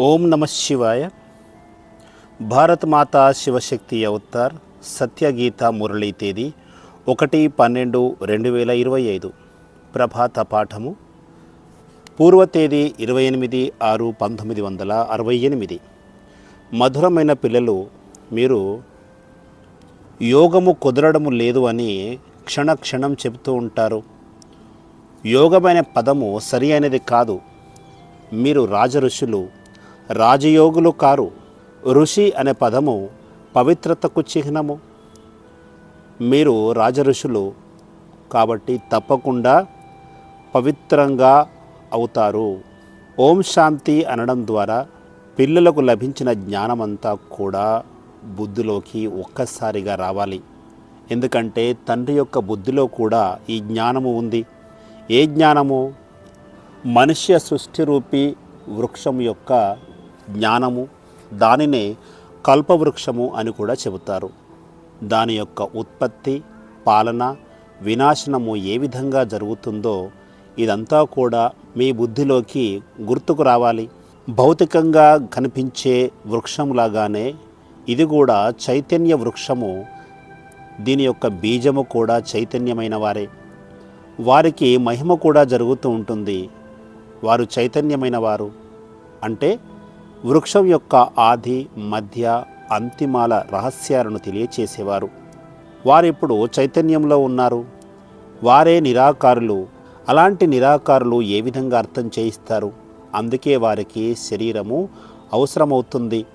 ఓం నమ శివాయ. భారత్ శివశక్తి అవతార్ సత్యగీత మురళీ తేదీ ఒకటి పన్నెండు రెండు వేల ఇరవై ఐదు. ప్రభాత పాఠము. పూర్వ తేదీ ఇరవై ఎనిమిది ఆరు పంతొమ్మిది వందల అరవై ఎనిమిది. మధురమైన పిల్లలు మీరు యోగము కుదరడము లేదు అని క్షణ క్షణం చెబుతూ ఉంటారు. యోగమైన పదము సరి అయినది కాదు. మీరు రాజఋషులు రాజయోగులు కారు ఋషి అనే పదము పవిత్రతకు చిహ్నము. మీరు రాజఋషులు కాబట్టి తప్పకుండా పవిత్రంగా అవుతారు. ఓం శాంతి అనడం ద్వారా పిల్లలకు లభించిన జ్ఞానమంతా కూడా బుద్ధిలోకి ఒక్కసారిగా రావాలి. ఎందుకంటే తండ్రి యొక్క బుద్ధిలో కూడా ఈ జ్ఞానము ఉంది. ఏ జ్ఞానము? మనుష్య సృష్టి రూపీ వృక్షం యొక్క జ్ఞానము దానినే కల్పవృక్షము అని కూడా చెబుతారు. దాని యొక్క ఉత్పత్తి పాలన వినాశనము ఏ విధంగా జరుగుతుందో ఇదంతా కూడా మీ బుద్ధిలోకి గుర్తుకు రావాలి. భౌతికంగా కనిపించే వృక్షంలాగానే ఇది కూడా చైతన్య వృక్షము. దీని యొక్క బీజము కూడా చైతన్యమైన వారే. వారికి మహిమ కూడా జరుగుతూ ఉంటుంది. వారు చైతన్యమైన వారు. అంటే వృక్షం యొక్క ఆది మధ్య అంతిమాల రహస్యాలను తెలియచేసేవారు. వారిప్పుడు చైతన్యంలో ఉన్నారు. వారే నిరాకారులు. అలాంటి నిరాకారులు ఏ విధంగా అర్థం చేయిస్తారు? అందుకే వారికి శరీరము అవసరమవుతుంది.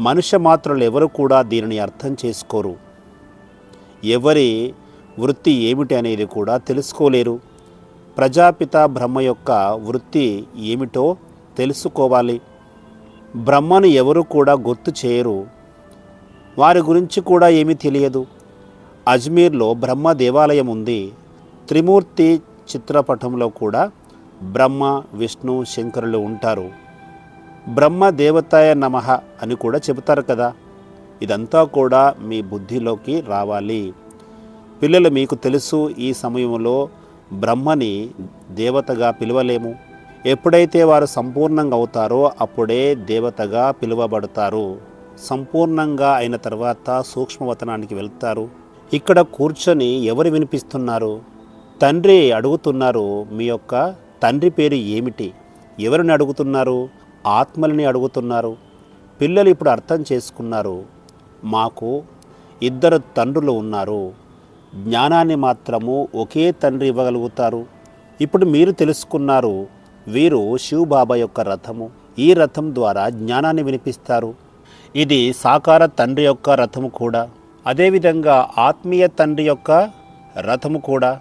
మనుష్య మాత్రులు ఎవరు కూడా దీనిని అర్థం చేసుకోరు. ఎవరి వృత్తి ఏమిటి అనేది కూడా తెలుసుకోలేరు. ప్రజాపిత బ్రహ్మ యొక్క వృత్తి ఏమిటో తెలుసుకోవాలి. బ్రహ్మను ఎవరు కూడా గుర్తు చేయరు. వారి గురించి కూడా ఏమీ తెలియదు. అజ్మీర్లో బ్రహ్మ దేవాలయం ఉంది. త్రిమూర్తి చిత్రపటంలో కూడా బ్రహ్మ విష్ణు శంకరులు ఉంటారు. బ్రహ్మ దేవతాయ నమః అని కూడా చెబుతారు కదా. ఇదంతా కూడా మీ బుద్ధిలోకి రావాలి. పిల్లలు మీకు తెలుసు ఈ సమయంలో బ్రహ్మని దేవతగా పిలవలేము. ఎప్పుడైతే వారు సంపూర్ణంగా అవుతారో అప్పుడే దేవతగా పిలువబడతారు. సంపూర్ణంగా అయిన తర్వాత సూక్ష్మవతనానికి వెళ్తారు. ఇక్కడ కూర్చొని ఎవరు వినిపిస్తున్నారు? తండ్రి అడుగుతున్నారు మీ యొక్క తండ్రి పేరు ఏమిటి? ఎవరిని అడుగుతున్నారు? ఆత్మలని అడుగుతున్నారు. పిల్లలు ఇప్పుడు అర్థం చేసుకున్నారు. మాకు ఇద్దరు తండ్రులు ఉన్నారు. జ్ఞానాన్ని మాత్రము ఒకే తండ్రి ఇవ్వగలుగుతారు. ఇప్పుడు మీరు తెలుసుకున్నారు వీరు శివబాబా యొక్క రథము. ఈ రథం ద్వారా జ్ఞానాన్ని వినిపిస్తారు. ఇది సాకార తండ్రి యొక్క రథము కూడా. అదేవిధంగా ఆత్మీయ తండ్రి యొక్క రథము కూడా.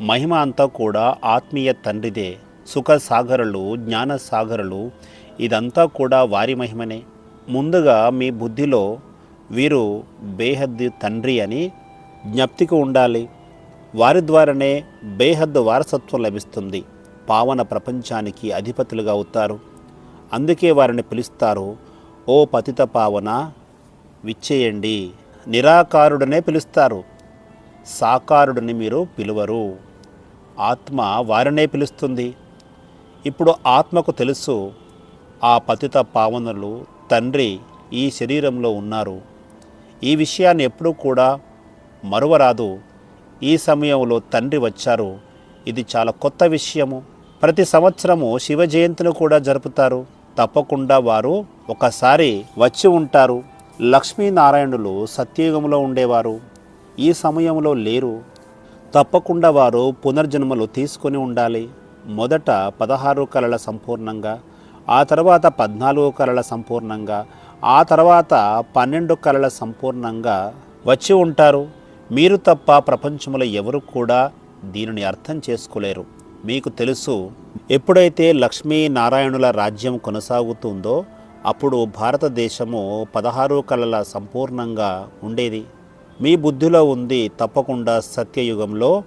మహిమ అంతా కూడా ఆత్మీయ తండ్రిదే. సుఖ సాగరులు జ్ఞాన సాగరులు ఇదంతా కూడా వారి మహిమనే. ముందుగా మీ బుద్ధిలో వీరు బేహద్ తండ్రి అని జ్ఞప్తికి ఉండాలి. వారి ద్వారానే బేహద్దు వారసత్వం లభిస్తుంది. పావన ప్రపంచానికి అధిపతులుగా అవుతారు అందుకే వారిని పిలుస్తారు ఓ పతిత పావన విచ్చేయండి. నిరాకారుడనే పిలుస్తారు. సాకారుడిని మీరు పిలువరు. ఆత్మ వారినే పిలుస్తుంది. ఇప్పుడు ఆత్మకు తెలుసు ఆ పతిత పావనులు తండ్రి ఈ శరీరంలో ఉన్నారు. ఈ విషయాన్ని ఎప్పుడూ కూడా మరువరాదు. ఈ సమయంలో తండ్రి వచ్చారు. ఇది చాలా కొత్త విషయము. ప్రతి సంవత్సరము శివ జయంతిని కూడా జరుపుతారు. తప్పకుండా వారు ఒకసారి వచ్చి ఉంటారు. లక్ష్మీనారాయణులు సత్యయుగంలో ఉండేవారు. ఈ సమయంలో లేరు. తప్పకుండా వారు పునర్జన్మలు తీసుకొని ఉండాలి. మొదట పదహారు కళల సంపూర్ణంగా ఆ తర్వాత పద్నాలుగు కళల సంపూర్ణంగా ఆ తర్వాత పన్నెండు కళల సంపూర్ణంగా వచ్చి ఉంటారు. మీరు తప్ప ప్రపంచంలో ఎవరు కూడా దీనిని అర్థం చేసుకోలేరు. మీకు తెలుసు ఎప్పుడైతే లక్ష్మీ నారాయణుల రాజ్యం కొనసాగుతుందో అప్పుడు భారతదేశము పదహారు కళల సంపూర్ణంగా ఉండేది. మీ బుద్ధిలో ఉంది తప్పకుండా సత్యయుగంలో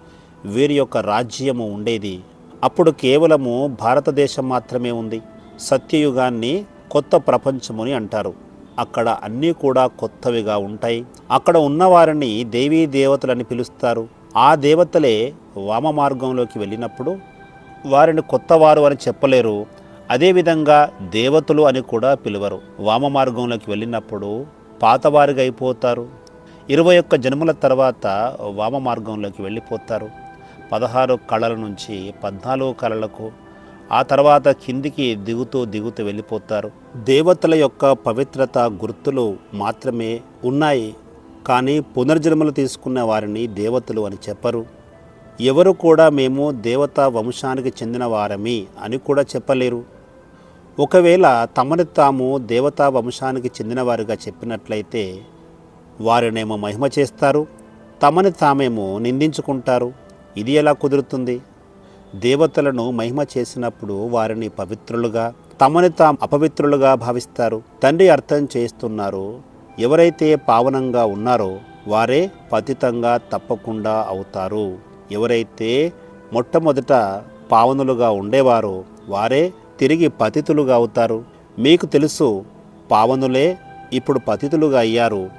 వీరి యొక్క రాజ్యము ఉండేది. అప్పుడు కేవలము భారతదేశం మాత్రమే ఉంది. సత్యయుగాన్ని కొత్త ప్రపంచముని అంటారు. అక్కడ అన్నీ కూడా కొత్తవిగా ఉంటాయి. అక్కడ ఉన్నవారిని దేవీ దేవతలని పిలుస్తారు. ఆ దేవతలే వామ మార్గంలోకి వెళ్ళినప్పుడు వారిని కొత్తవారు అని చెప్పలేరు. అదేవిధంగా దేవతలు అని కూడా పిలువరు. వామ మార్గంలోకి వెళ్ళినప్పుడు పాతవారిగా అయిపోతారు. ఇరవై ఒక్క జన్మల తర్వాత వామ మార్గంలోకి వెళ్ళిపోతారు. పదహారు కళల నుంచి పద్నాలుగు కళలకు ఆ తర్వాత కిందికి దిగుతూ దిగుతూ వెళ్ళిపోతారు. దేవతల యొక్క పవిత్రత గుర్తులు మాత్రమే ఉన్నాయి. కానీ పునర్జన్మలు తీసుకున్న వారిని దేవతలు అని చెప్పరు. ఎవరు కూడా మేము దేవతా వంశానికి చెందిన వారమే అని కూడా చెప్పలేరు. ఒకవేళ తమని తాము దేవతా వంశానికి చెందినవారుగా చెప్పినట్లయితే వారినేమో మహిమ చేస్తారు తమని తామేమో నిందించుకుంటారు. ఇది ఎలా కుదురుతుంది? దేవతలను మహిమ చేసినప్పుడు వారిని పవిత్రులుగా తమని తాము అపవిత్రులుగా భావిస్తారు. తండ్రి అర్థం చేస్తున్నారు ఎవరైతే పావనంగా ఉన్నారో వారే పతితంగా తప్పకుండా అవుతారు. ఎవరైతే మొట్టమొదట పావనులుగా ఉండేవారో వారే తిరిగి పతితులుగా అవుతారు. మీకు తెలుసు పావనులే ఇప్పుడు పతితులుగా అయ్యారు.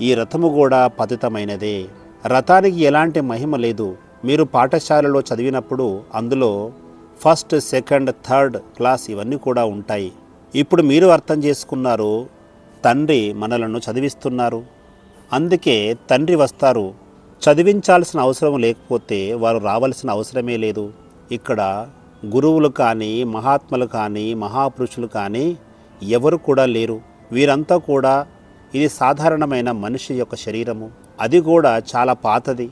ఈ రథము కూడా పతితమైనదే. రథానికి ఎలాంటి మహిమ లేదు. మీరు పాఠశాలలో చదివినప్పుడు అందులో ఫస్ట్ సెకండ్ థర్డ్ క్లాస్ ఇవన్నీ కూడా ఉంటాయి. ఇప్పుడు మీరు అర్థం చేసుకున్నారు తండ్రి మనలను చదివిస్తున్నారు. అందుకే తండ్రి వస్తారు. చదివించాల్సిన అవసరం లేకపోతే వారు రావాల్సిన అవసరమే లేదు. ఇక్కడ గురువులు కానీ మహాత్ములు కానీ మహాపురుషులు కానీ ఎవరు కూడా లేరు. వీరంతా కూడా ఇది సాధారణమైన మనిషి యొక్క శరీరము. అది కూడా చాలా పాతది.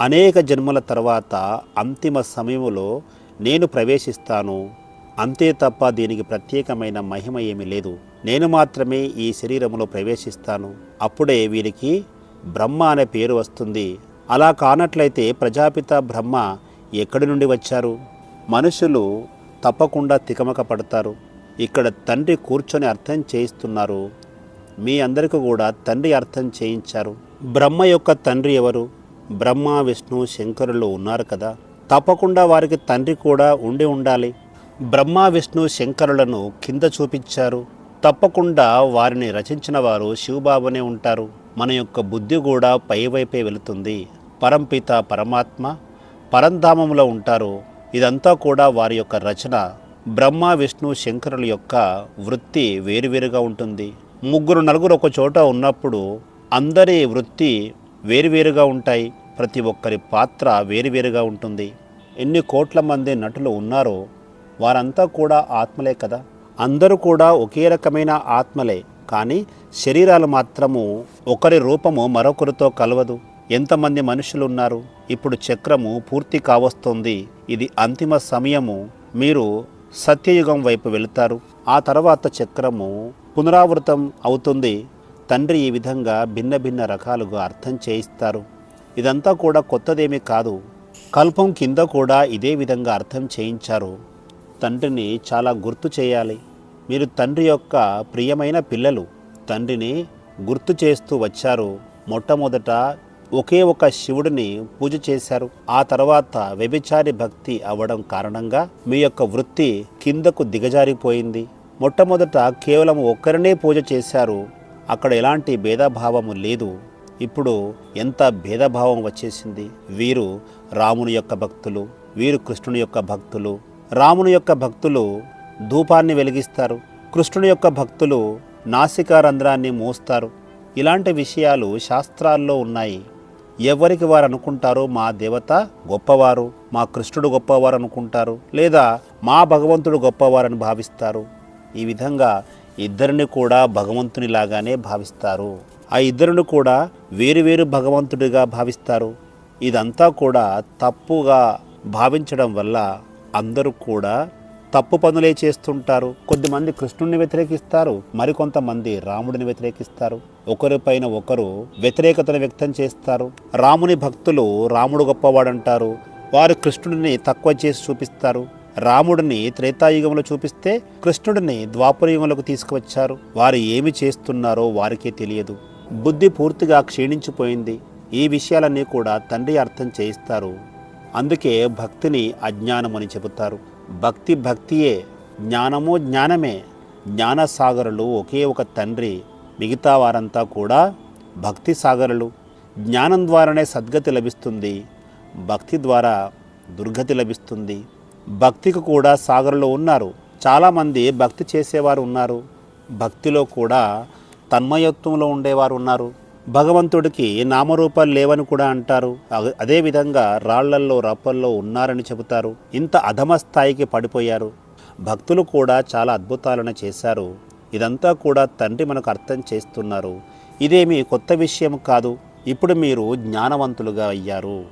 అనేక జన్మల తర్వాత అంతిమ సమయంలో నేను ప్రవేశిస్తాను. అంతే తప్ప దీనికి ప్రత్యేకమైన మహిమ ఏమీ లేదు. నేను మాత్రమే ఈ శరీరంలో ప్రవేశిస్తాను. అప్పుడే వీరికి బ్రహ్మ అనే పేరు వస్తుంది. అలా కానట్లయితే ప్రజాపిత బ్రహ్మ ఎక్కడి నుండి వచ్చారు? మనుషులు తప్పకుండా తికమక పడతారు. ఇక్కడ తండ్రి కూర్చొని అర్థం చేయిస్తున్నారు. మీ అందరికీ కూడా తండ్రి అర్థం చేయించారు. బ్రహ్మ యొక్క తండ్రి ఎవరు? బ్రహ్మ విష్ణు శంకరులు ఉన్నారు కదా. తప్పకుండా వారికి తండ్రి కూడా ఉండి ఉండాలి. బ్రహ్మ విష్ణు శంకరులను కింద చూపించారు. తప్పకుండా వారిని రచించిన వారు శివబాబునే ఉంటారు. మన యొక్క బుద్ధి కూడా పైవైపే వెళుతుంది. పరంపిత పరమాత్మ పరంధామంలో ఉంటారు. ఇదంతా కూడా వారి యొక్క రచన. బ్రహ్మ విష్ణు శంకరుల యొక్క వృత్తి వేరువేరుగా ఉంటుంది. ముగ్గురు నలుగురు ఒక చోట ఉన్నప్పుడు అందరి వృత్తి వేరువేరుగా ఉంటాయి. ప్రతి ఒక్కరి పాత్ర వేరువేరుగా ఉంటుంది. ఎన్ని కోట్ల మంది నటులు ఉన్నారో వారంతా కూడా ఆత్మలే కదా. అందరూ కూడా ఒకే రకమైన ఆత్మలే. కానీ శరీరాలు మాత్రము ఒకరి రూపము మరొకరితో కలవదు. ఎంతమంది మనుషులు ఉన్నారు ఇప్పుడు చక్రము పూర్తి కావస్తుంది. ఇది అంతిమ సమయము. మీరు సత్యయుగం వైపు వెళుతారు. ఆ తర్వాత చక్రము పునరావృతం అవుతుంది. తండ్రి ఈ విధంగా భిన్న భిన్న రకాలుగా అర్థం చేయిస్తారు. ఇదంతా కూడా కొత్తదేమీ కాదు. కల్పం కింద కూడా ఇదే విధంగా అర్థం చేయించారు. తండ్రిని చాలా గుర్తు చేయాలి. మీరు తండ్రి యొక్క ప్రియమైన పిల్లలు. తండ్రిని గుర్తు చేస్తూ వచ్చారు. మొట్టమొదట ఒకే ఒక శివుడిని పూజ చేశారు. ఆ తర్వాత వ్యభిచారి భక్తి అవ్వడం కారణంగా మీ యొక్క వృత్తి కిందకు దిగజారిపోయింది. మొట్టమొదట కేవలం ఒక్కరినే పూజ చేశారు. అక్కడ ఎలాంటి భేదభావము లేదు. ఇప్పుడు ఎంత భేదభావం వచ్చేసింది? వీరు రాముని యొక్క భక్తులు వీరు కృష్ణుని యొక్క భక్తులు. రాముని యొక్క భక్తులు ధూపాన్ని వెలిగిస్తారు. కృష్ణుని యొక్క భక్తులు నాసికా రంధ్రాన్ని మోస్తారు. ఇలాంటి విషయాలు శాస్త్రాల్లో ఉన్నాయి. ఎవరికి వారు అనుకుంటారో మా దేవత గొప్పవారు మా కృష్ణుడు గొప్పవారు అనుకుంటారు లేదా మా భగవంతుడు గొప్పవారని భావిస్తారు. ఈ విధంగా ఇద్దరిని కూడా భగవంతునిలాగానే భావిస్తారు. ఆ ఇద్దరిని కూడా వేరువేరు భగవంతుడిగా భావిస్తారు. ఇదంతా కూడా తప్పుగా భావించడం వల్ల అందరూ కూడా తప్పు పనులే చేస్తుంటారు. కొద్దిమంది కృష్ణుడిని వ్యతిరేకిస్తారు మరికొంతమంది రాముడిని వ్యతిరేకిస్తారు. ఒకరిపైన ఒకరు వ్యతిరేకతను వ్యక్తం చేస్తారు. రాముని భక్తులు రాముడు గొప్పవాడంటారు. వారు కృష్ణుడిని తక్కువ చేసి చూపిస్తారు. రాముడిని త్రేతాయుగంలో చూపిస్తే కృష్ణుడిని ద్వాపరయుగంలోకి తీసుకువచ్చారు. వారు ఏమి చేస్తున్నారో వారికే తెలియదు. బుద్ధి పూర్తిగా క్షీణించిపోయింది. ఈ విషయాలన్నీ కూడా తండ్రి అర్థం చేయిస్తారు. అందుకే భక్తిని అజ్ఞానం అని చెబుతారు. భక్తి భక్తియే జ్ఞానము జ్ఞానమే జ్ఞానసాగరులు ఒకే ఒక తండ్రి మిగతా వారంతా కూడా భక్తి సాగరులు. జ్ఞానం ద్వారానే సద్గతి లభిస్తుంది భక్తి ద్వారా దుర్గతి లభిస్తుంది. భక్తికి కూడా సాగరులు ఉన్నారు చాలామంది భక్తి చేసేవారు ఉన్నారు భక్తిలో కూడా తన్మయత్వంలో ఉండేవారు ఉన్నారు. భగవంతుడికి నామరూపాలు లేవని కూడా అంటారు. అదేవిధంగా రాళ్ళల్లో రప్పల్లో ఉన్నారని చెబుతారు. ఇంత అధమ స్థాయికి పడిపోయారు. భక్తులు కూడా చాలా అద్భుతాలను చేశారు. ఇదంతా కూడా తండ్రి మనకు అర్థం చేస్తున్నారు. ఇదేమీ కొత్త విషయం కాదు. ఇప్పుడు మీరు జ్ఞానవంతులుగా అయ్యారు.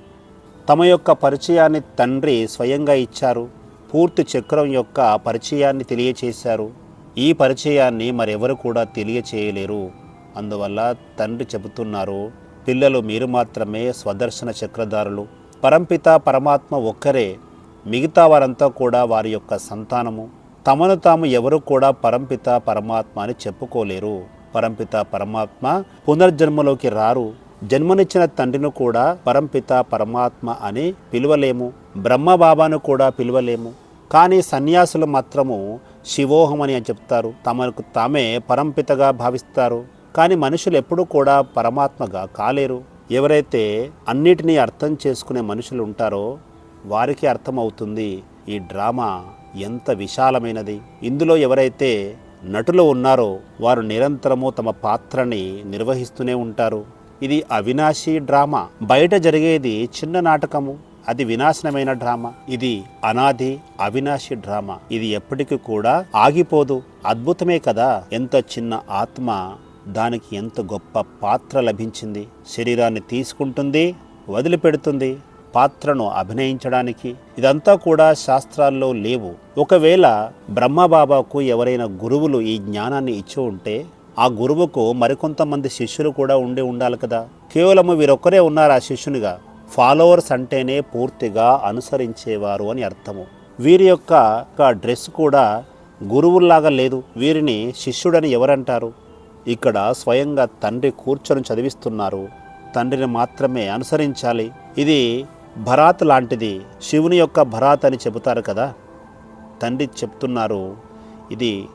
తమ యొక్క పరిచయాన్ని తండ్రి స్వయంగా ఇచ్చారు. పూర్తి చక్రం యొక్క పరిచయాన్ని తెలియచేశారు. ఈ పరిచయాన్ని మరెవరు కూడా తెలియచేయలేరు. అందువల్ల తండ్రి చెబుతున్నారు పిల్లలు మీరు మాత్రమే స్వదర్శన చక్రధారులు. పరంపిత పరమాత్మ ఒక్కరే మిగతా వారంతా కూడా వారి యొక్క సంతానము. తమను తాము ఎవరు కూడా పరంపిత పరమాత్మ అని చెప్పుకోలేరు. పరంపిత పరమాత్మ పునర్జన్మలోకి రారు. జన్మనిచ్చిన తండ్రిని కూడా పరంపిత పరమాత్మ అని పిలవలేము. బ్రహ్మబాబాను కూడా పిలవలేము. కానీ సన్యాసులు మాత్రము శివోహం అని చెప్తారు. తమకు తామే పరంపితగా భావిస్తారు. కానీ మనుషులు ఎప్పుడూ కూడా పరమాత్మగా కాలేరు. ఎవరైతే అన్నిటినీ అర్థం చేసుకునే మనుషులు ఉంటారో వారికి అర్థమవుతుంది ఈ డ్రామా ఎంత విశాలమైనది. ఇందులో ఎవరైతే నటులు ఉన్నారో వారు నిరంతరము తమ పాత్రని నిర్వహిస్తూనే ఉంటారు. ఇది అవినాశి డ్రామా. బయట జరిగేది చిన్న నాటకము. అది వినాశనమైన డ్రామా. ఇది అనాది అవినాశి డ్రామా. ఇది ఎప్పటికీ కూడా ఆగిపోదు. అద్భుతమే కదా. ఎంత చిన్న ఆత్మ దానికి ఎంత గొప్ప పాత్ర లభించింది? శరీరాన్ని తీసుకుంటుంది వదిలిపెడుతుంది పాత్రను అభినయించడానికి. ఇదంతా కూడా శాస్త్రాల్లో లేవు. ఒకవేళ బ్రహ్మబాబాకు ఎవరైనా గురువులు ఈ జ్ఞానాన్ని ఇచ్చి ఉంటే ఆ గురువుకు మరికొంతమంది శిష్యులు కూడా ఉండి ఉండాలి కదా. కేవలము వీరొక్కరే ఉన్నారు ఆ శిష్యునిగా. ఫాలోవర్స్ అంటేనే పూర్తిగా అనుసరించేవారు అని అర్థము. వీరి యొక్క యొక్క డ్రెస్ కూడా గురువుల్లాగా లేదు. వీరిని శిష్యుడని ఎవరంటారు? ఇక్కడ స్వయంగా తండ్రి కూర్చొని చదివిస్తున్నారు. తండ్రిని మాత్రమే అనుసరించాలి. ఇది భరాత్ లాంటిది. శివుని యొక్క భరాత్ అని చెబుతారు కదా. తండ్రి చెప్తున్నారు ఇది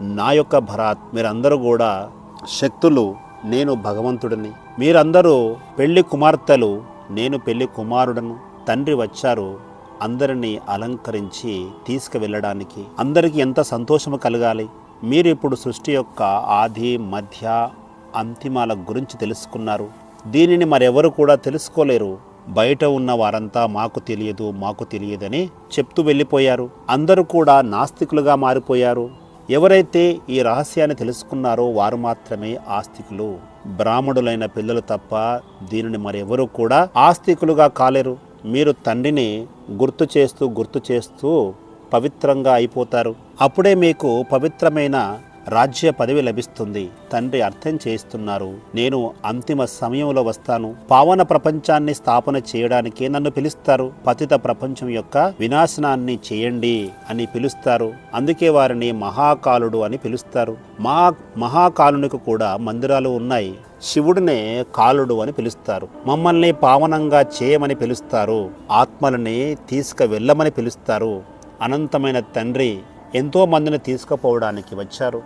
నా యొక్క భరాత్. మీరందరూ కూడా శక్తులు నేను భగవంతుడిని. మీరందరూ పెళ్ళి కుమార్తెలు నేను పెళ్ళి కుమారుడను. తండ్రి వచ్చారు అందరినీ అలంకరించి తీసుకువెళ్ళడానికి. అందరికీ ఎంత సంతోషము కలగాలి. మీరు ఇప్పుడు సృష్టి యొక్క ఆది మధ్య అంతిమాల గురించి తెలుసుకున్నారు. దీనిని మరెవరు కూడా తెలుసుకోలేరు. బయట ఉన్న వారంతా మాకు తెలియదు మాకు తెలియదని చెప్తూ వెళ్ళిపోయారు. అందరూ కూడా నాస్తికులుగా మారిపోయారు. ఎవరైతే ఈ రహస్యాన్ని తెలుసుకున్నారో వారు మాత్రమే ఆస్తికులు. బ్రాహ్మణులైన పిల్లలు తప్ప దీనిని మరెవరూ కూడా ఆస్తికులుగా కాలేరు. మీరు తండ్రిని గుర్తు చేస్తూ గుర్తు చేస్తూ పవిత్రంగా అయిపోతారు. అప్పుడే మీకు పవిత్రమైన రాజ్య పదవి లభిస్తుంది. తండ్రి అర్థం చేస్తున్నారు నేను అంతిమ సమయంలో వస్తాను. పావన ప్రపంచాన్ని స్థాపన చేయడానికి నన్ను పిలుస్తారు. పతిత ప్రపంచం యొక్క వినాశనాన్ని చేయండి అని పిలుస్తారు. అందుకే వారిని మహాకాలుడు అని పిలుస్తారు. మా మహాకాలునికి కూడా మందిరాలు ఉన్నాయి. శివుడినే కాలుడు అని పిలుస్తారు. మమ్మల్ని పావనంగా చేయమని పిలుస్తారు. ఆత్మలని తీసుకువెళ్ళమని పిలుస్తారు. అనంతమైన తండ్రి ఎంతో మందిని తీసుకుపోవడానికి వచ్చారు.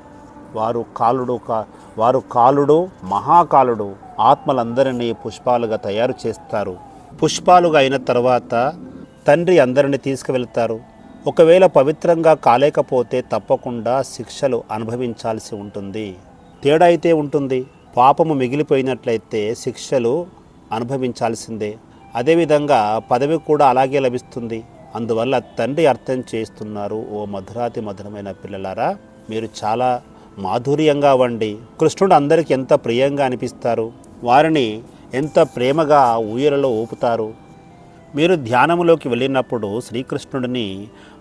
వారు కాలుడు కా వారు కాలుడు మహాకాలుడు ఆత్మలందరినీ పుష్పాలుగా తయారు చేస్తారు. పుష్పాలుగా అయిన తర్వాత తండ్రి అందరిని తీసుకువెళ్తారు. ఒకవేళ పవిత్రంగా కాలేకపోతే తప్పకుండా శిక్షలు అనుభవించాల్సి ఉంటుంది. తేడా అయితే ఉంటుంది. పాపము మిగిలిపోయినట్లయితే శిక్షలు అనుభవించాల్సిందే. అదేవిధంగా పదవి కూడా అలాగే లభిస్తుంది. అందువల్ల తండ్రి అర్థం చేస్తున్నారు ఓ మధురాతి మధురమైన పిల్లలారా మీరు చాలా మాధుర్యంగా వండి కృష్ణుడు అందరికీ ఎంత ప్రియంగా అనిపిస్తారు? వారిని ఎంత ప్రేమగా ఊయలలో ఊపుతారు? మీరు ధ్యానంలోకి వెళ్ళినప్పుడు శ్రీకృష్ణుడిని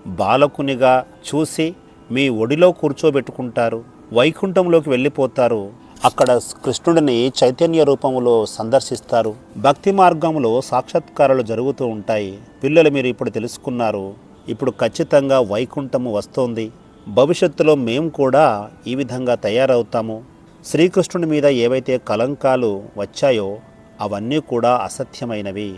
బాలకునిగా చూసి మీ ఒడిలో కూర్చోబెట్టుకుంటారు వైకుంఠంలోకి వెళ్ళిపోతారు. అక్కడ కృష్ణుడిని చైతన్య రూపంలో సందర్శిస్తారు. భక్తి మార్గంలో సాక్షాత్కారాలు జరుగుతూ ఉంటాయి. పిల్లలు మీరు ఇప్పుడు తెలుసుకున్నారు. ఇప్పుడు ఖచ్చితంగా వైకుంఠము వస్తోంది. భవిష్యత్తులో మేము కూడా ఈ విధంగా తయారవుతాము. శ్రీకృష్ణుడి మీద ఏవైతే కలంకాలు వచ్చాయో అవన్నీ కూడా అసత్యమైనవి.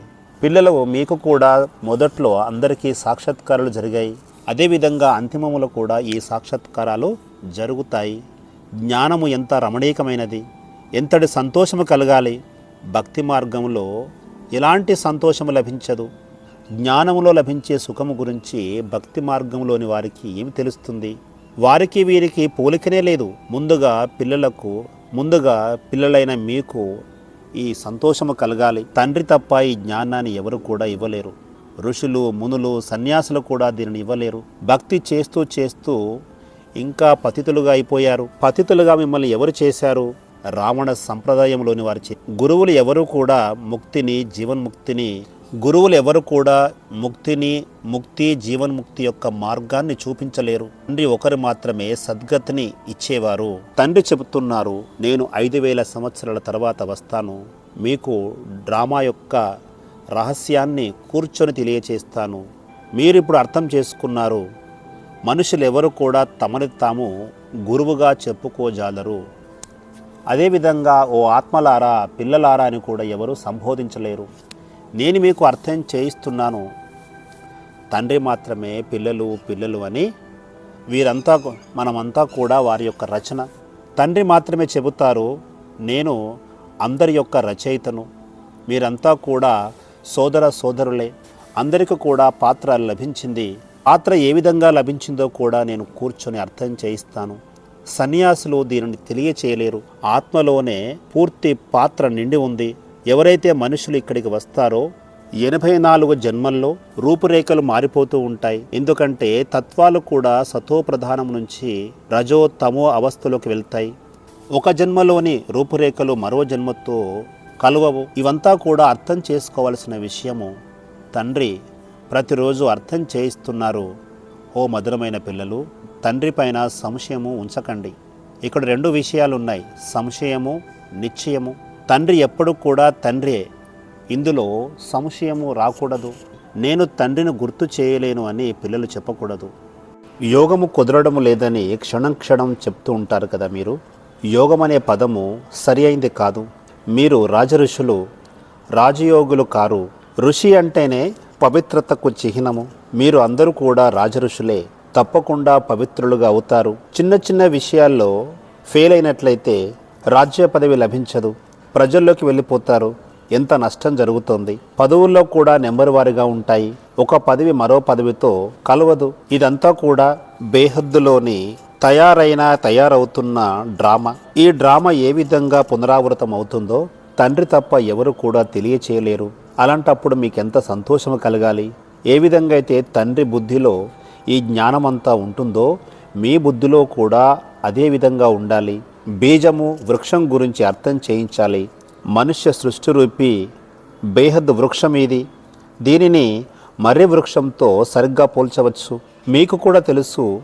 పిల్లలు మీకు కూడా మొదట్లో అందరికీ సాక్షాత్కారాలు జరిగాయి. అదేవిధంగా అంతిమములో కూడా ఈ సాక్షాత్కారాలు జరుగుతాయి. జ్ఞానము ఎంత రమణీయకమైనది ఎంతటి సంతోషము కలగాలి భక్తి మార్గంలో ఎలాంటి సంతోషము లభించదు జ్ఞానములో లభించే సుఖము గురించి భక్తి మార్గంలోని వారికి ఏమి తెలుస్తుంది? వారికి వీరికి పోలికనే లేదు. ముందుగా పిల్లలకు ముందుగా పిల్లలైన మీకు ఈ సంతోషము కలగాలి. తండ్రి తప్ప ఈ జ్ఞానాన్ని ఎవరు కూడా ఇవ్వలేరు. ఋషులు మునులు సన్యాసులు కూడా దీనిని ఇవ్వలేరు. భక్తి చేస్తూ చేస్తూ ఇంకా పతితులుగా అయిపోయారు. పతితులుగా మిమ్మల్ని ఎవరు చేశారు? రావణ సంప్రదాయంలోని వారి చే- గురువులు ఎవరు కూడా ముక్తిని జీవన్ముక్తిని గురువులు ఎవరు కూడా ముక్తిని ముక్తి జీవన్ముక్తి యొక్క మార్గాన్ని చూపించలేరు. తండ్రి ఒకరు మాత్రమే సద్గతిని ఇచ్చేవారు. తండ్రి చెబుతున్నారు నేను ఐదు వేల సంవత్సరాల తర్వాత వస్తాను. మీకు డ్రామా యొక్క రహస్యాన్ని కూర్చొని తెలియచేస్తాను. మీరు ఇప్పుడు అర్థం చేసుకున్నారు మనుషులు ఎవరు కూడా తమని తాము గురువుగా చెప్పుకోజాలరు. అదేవిధంగా ఓ ఆత్మలారా పిల్లలారా అని కూడా ఎవరు సంబోధించలేరు. నేను మీకు అర్థం చేయిస్తున్నాను. తండ్రి మాత్రమే పిల్లలు పిల్లలు అని వీరంతా మనమంతా కూడా వారి యొక్క రచన. తండ్రి మాత్రమే చెబుతారు నేను అందరి యొక్క రచయితను. మీరంతా కూడా సోదర సోదరులే. అందరికీ కూడా పాత్ర లభించింది. పాత్ర ఏ విధంగా లభించిందో కూడా నేను కూర్చొని అర్థం చేయిస్తాను. సన్యాసులు దీనిని తెలియచేయలేరు. ఆత్మలోనే పూర్తి పాత్ర నిండి ఉంది. ఎవరైతే మనుషులు ఇక్కడికి వస్తారో ఎనభై నాలుగు జన్మల్లో రూపురేఖలు మారిపోతూ ఉంటాయి. ఎందుకంటే తత్వాలు కూడా సతో ప్రధానం నుంచి రజో తమో అవస్థలోకి వెళ్తాయి. ఒక జన్మలోని రూపురేఖలు మరో జన్మతో కలువవు. ఇవంతా కూడా అర్థం చేసుకోవాల్సిన విషయము తండ్రి ప్రతిరోజు అర్థం చేయిస్తున్నారు. ఓ మధురమైన పిల్లలు తండ్రి పైన సంశయము ఉంచకండి. ఇక్కడ రెండు విషయాలు ఉన్నాయి సంశయము నిశ్చయము. తండ్రి ఎప్పుడు కూడా తండ్రియే. ఇందులో సంశయము రాకూడదు. నేను తండ్రిని గుర్తు చేయలేను అని పిల్లలు చెప్పకూడదు. యోగము కుదరడం లేదని క్షణం క్షణం చెప్తూ ఉంటారు కదా మీరు. యోగం అనే పదము సరి అయింది కాదు. మీరు రాజఋషులు రాజయోగులు కారు. ఋషి అంటేనే పవిత్రతకు చిహ్నము. మీరు అందరూ కూడా రాజఋషులే తప్పకుండా పవిత్రులుగా అవుతారు. చిన్న చిన్న విషయాల్లో ఫెయిల్ అయినట్లయితే రాజ్య పదవి లభించదు. ప్రజల్లోకి వెళ్ళిపోతారు. ఎంత నష్టం జరుగుతోంది. పదవుల్లో కూడా నెంబర్ వారిగా ఉంటాయి. ఒక పదవి మరో పదవితో కలవదు. ఇదంతా కూడా బేహద్దులోని తయారైన తయారవుతున్న డ్రామా. ఈ డ్రామా ఏ విధంగా పునరావృతం అవుతుందో తండ్రి తప్ప ఎవరు కూడా తెలియచేయలేరు. అలాంటప్పుడు మీకు ఎంత సంతోషం కలగాలి? ఏ విధంగా అయితే తండ్రి బుద్ధిలో ఈ జ్ఞానమంతా ఉంటుందో మీ బుద్ధిలో కూడా అదే విధంగా ఉండాలి. బీజము వృక్షం గురించి అర్థం చేయించాలి. మనుష్య సృష్టి రూపి బేహద్ వృక్షం ఇది దీనిని మర్రి వృక్షంతో సరిగ్గా పోల్చవచ్చు. మీకు కూడా తెలుసు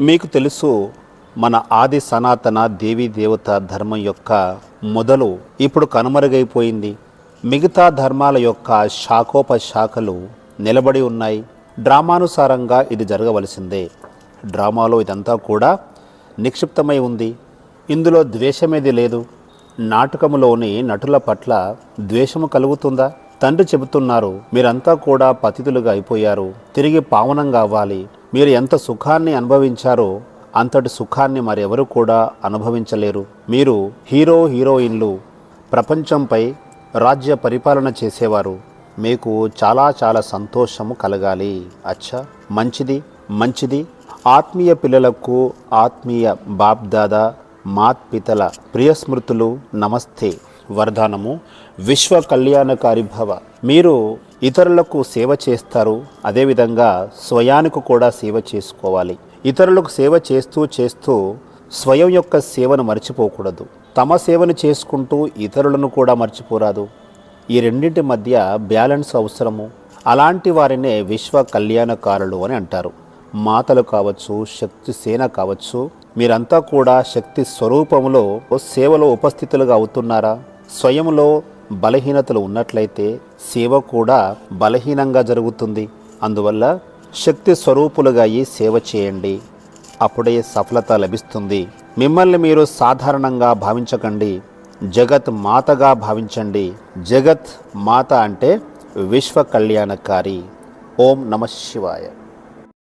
మీకు తెలుసు మన ఆది సనాతన దేవీ దేవత ధర్మం యొక్క మొదలు. ఇప్పుడు కనుమరుగైపోయింది. మిగతా ధర్మాల యొక్క శాఖోపశాఖలు నిలబడి ఉన్నాయి. డ్రామానుసారంగా ఇది జరగవలసిందే. డ్రామాలో ఇదంతా కూడా నిక్షిప్తమై ఉంది. ఇందులో ద్వేషమేది లేదు. నాటకములోని నటుల పట్ల ద్వేషము కలుగుతుందా? తండ్రి చెబుతున్నారు మీరంతా కూడా పతితులుగా అయిపోయారు. తిరిగి పావనం కావాలి మీరు ఎంత సుఖాన్ని అనుభవించారో అంతటి సుఖాన్ని మరెవరు కూడా అనుభవించలేరు. మీరు హీరో హీరోయిన్లు. ప్రపంచంపై రాజ్య పరిపాలన చేసేవారు. మీకు చాలా చాలా సంతోషము కలగాలి. అచ్చా మంచిది మంచిది. ఆత్మీయ పిల్లలకు ఆత్మీయ బాప్దాదా మాత్పితల ప్రియస్మృతులు నమస్తే. వరదానము. విశ్వ కళ్యాణకారి భవ. మీరు ఇతరులకు సేవ చేస్తారు. అదేవిధంగా స్వయానికి కూడా సేవ చేసుకోవాలి. ఇతరులకు సేవ చేస్తూ చేస్తూ స్వయం యొక్క సేవను మర్చిపోకూడదు. తమ సేవను చేసుకుంటూ ఇతరులను కూడా మర్చిపోరాదు. ఈ రెండింటి మధ్య బ్యాలెన్స్ అవసరము. అలాంటి వారినే విశ్వ కళ్యాణకారులు అని అంటారు. మాతలు కావచ్చు శక్తి సేన కావచ్చు మీరంతా కూడా శక్తి స్వరూపంలో సేవలో ఉపస్థితులుగా అవుతున్నారా? స్వయంలో బలహీనతలు ఉన్నట్లయితే సేవ కూడా బలహీనంగా జరుగుతుంది. అందువల్ల శక్తి స్వరూపులుగా అయ్యి సేవ చేయండి. అప్పుడే సఫలత లభిస్తుంది. మిమ్మల్ని మీరు సాధారణంగా భావించకండి. జగత్ మాతగా భావించండి. జగత్ మాత అంటే విశ్వ కళ్యాణకారి ఓం నమ శివాయ.